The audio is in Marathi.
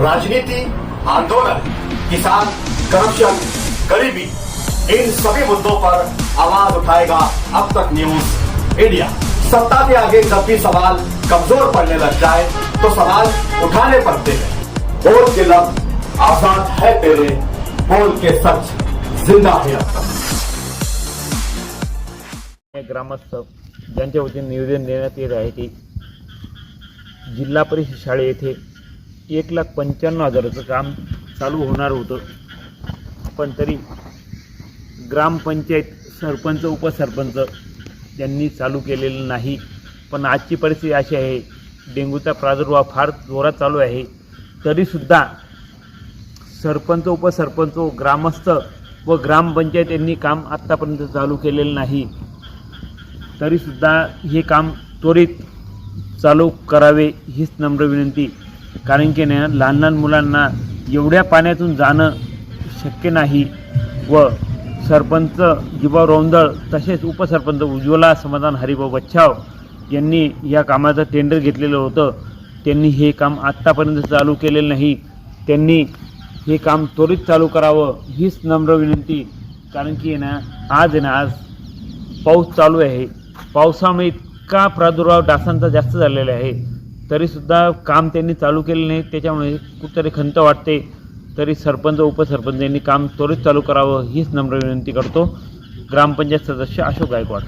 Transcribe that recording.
राजनीति आंदोलन किसान करप्शन गरीबी इन सभी मुद्दों पर आवाज उठाएगा अब तक न्यूज इंडिया। सत्ता के आगे जब भी सवाल कमजोर पड़ने लग जाए तो सवाल उठाने पड़ते हैं। बोल के लब आजाद है तेरे बोल के सच जिंदा है अब तक। ग्रामस्थ ज्यांच्या वतीने निवेदन देण्यात येत आहे की जिल्हा परिषद शाळे येथे एक लाख पंच्याण्णव हजाराचं काम चालू होणार होतं. पण तरी ग्रामपंचायत सरपंच उपसरपंच यांनी चालू केलेलं नाही. पण आजची परिस्थिती अशी आहे डेंग्यूचा प्रादुर्भाव फार जोरात चालू आहे. तरीसुद्धा सरपंच उपसरपंच व ग्रामस्थ व ग्रामपंचायत यांनी काम आत्तापर्यंत चालू केलेलं नाही. तरीसुद्धा हे काम त्वरित चालू करावे हीच नम्र विनंती. कारण की ना लहान लहान मुलांना एवढ्या पाण्यातून जाणं शक्य नाही. व सरपंच जिबा रौंदळ तसेच उपसरपंच उज्ज्वला समाधान हरिभाऊ बच्छाव यांनी या कामाचं टेंडर घेतलेलं होतं. त्यांनी हे काम आत्तापर्यंत चालू केलेलं नाही. त्यांनी हे काम त्वरित चालू करावं हीच नम्र विनंती. कारण की ना आज आहे ना आज पाऊस चालू आहे. पावसामुळे इतका प्रादुर्भाव डासांचा जास्त झालेला आहे. तरीसुद्धा काम त्यांनी चालू केलं नाही. त्याच्यामुळे कुठतरी खंत वाटते. तरी सरपंच उपसरपंच यांनी काम त्वरित चालू करावं हीच नम्र विनंती करतो. ग्रामपंचायत सदस्य अशोक गायकवाड.